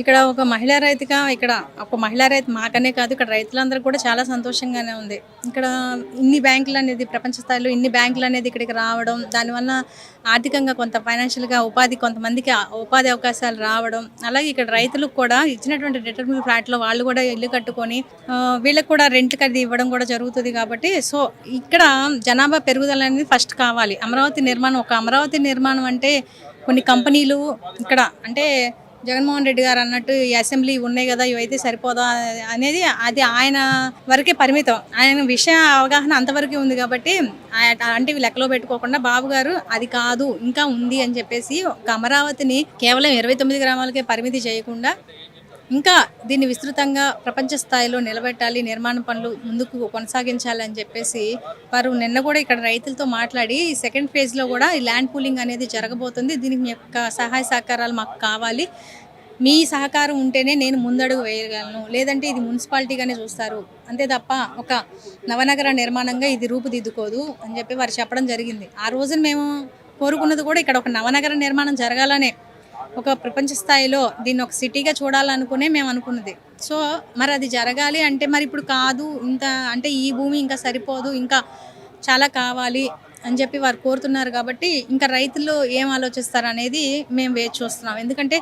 ఇక్కడ ఒక మహిళా రైతుగా ఇక్కడ ఒక మహిళా రైతు మాకనే కాదు ఇక్కడ రైతులందరూ కూడా చాలా సంతోషంగానే ఉంది. ఇక్కడ ఇన్ని బ్యాంకులు అనేది ప్రపంచ స్థాయిలో ఇన్ని బ్యాంకులు అనేది ఇక్కడికి రావడం దానివల్ల ఆర్థికంగా కొంత ఫైనాన్షియల్గా ఉపాధి కొంతమందికి ఉపాధి అవకాశాలు రావడం అలాగే ఇక్కడ రైతులకు కూడా ఇచ్చినటువంటి రిటర్న్ ఫ్లాట్లో వాళ్ళు కూడా ఇల్లు కట్టుకొని వీళ్ళకి కూడా రెంట్కి అది ఇవ్వడం కూడా జరుగుతుంది కాబట్టి సో ఇక్కడ జనాభా పెరుగుదల అనేది ఫస్ట్ కావాలి. అమరావతి నిర్మాణం ఒక అమరావతి నిర్మాణం అంటే కొన్ని కంపెనీలు ఇక్కడ అంటే జగన్మోహన్ రెడ్డి గారు అన్నట్టు ఈ అసెంబ్లీ ఉన్నాయి కదా ఇవైతే సరిపోదా అనేది అది ఆయన వరకే పరిమితం. ఆయన విషయ అవగాహన అంతవరకే ఉంది కాబట్టి ఆ- అలాంటివి లెక్కలో పెట్టుకోకుండా బాబు గారు అది కాదు ఇంకా ఉంది అని చెప్పేసి ఒక అమరావతిని కేవలం ఇరవై తొమ్మిది గ్రామాలకే పరిమితి చేయకుండా ఇంకా దీన్ని విస్తృతంగా ప్రపంచ స్థాయిలో నిలబెట్టాలి నిర్మాణ పనులు ముందుకు కొనసాగించాలి అని చెప్పేసి వారు నిన్న కూడా ఇక్కడ రైతులతో మాట్లాడి సెకండ్ ఫేజ్లో కూడా ఈ ల్యాండ్ పూలింగ్ అనేది జరగబోతుంది. దీనికి మీ యొక్క సహాయ సహకారాలు మాకు కావాలి. మీ సహకారం ఉంటేనే నేను ముందడుగు వేయగలను. లేదంటే ఇది మున్సిపాలిటీగానే చూస్తారు. అంతే తప్ప ఒక నవనగర నిర్మాణంగా ఇది రూపుదిద్దుకోదు అని చెప్పి వారు చెప్పడం జరిగింది. ఆ రోజున మేము కోరుకున్నది కూడా ఇక్కడ ఒక నవనగర నిర్మాణం జరగాలనే ఒక ప్రపంచ స్థాయిలో దీన్ని ఒక సిటీగా చూడాలనుకునే మేము అనుకున్నది. సో మరి అది జరగాలి అంటే మరి ఇప్పుడు కాదు ఇంత అంటే ఈ భూమి ఇంకా సరిపోదు ఇంకా చాలా కావాలి అని చెప్పి వారు కోరుతున్నారు కాబట్టి ఇంకా రైతులు ఏం ఆలోచిస్తారు అనేది మేము వేచి చూస్తున్నాం. ఎందుకంటే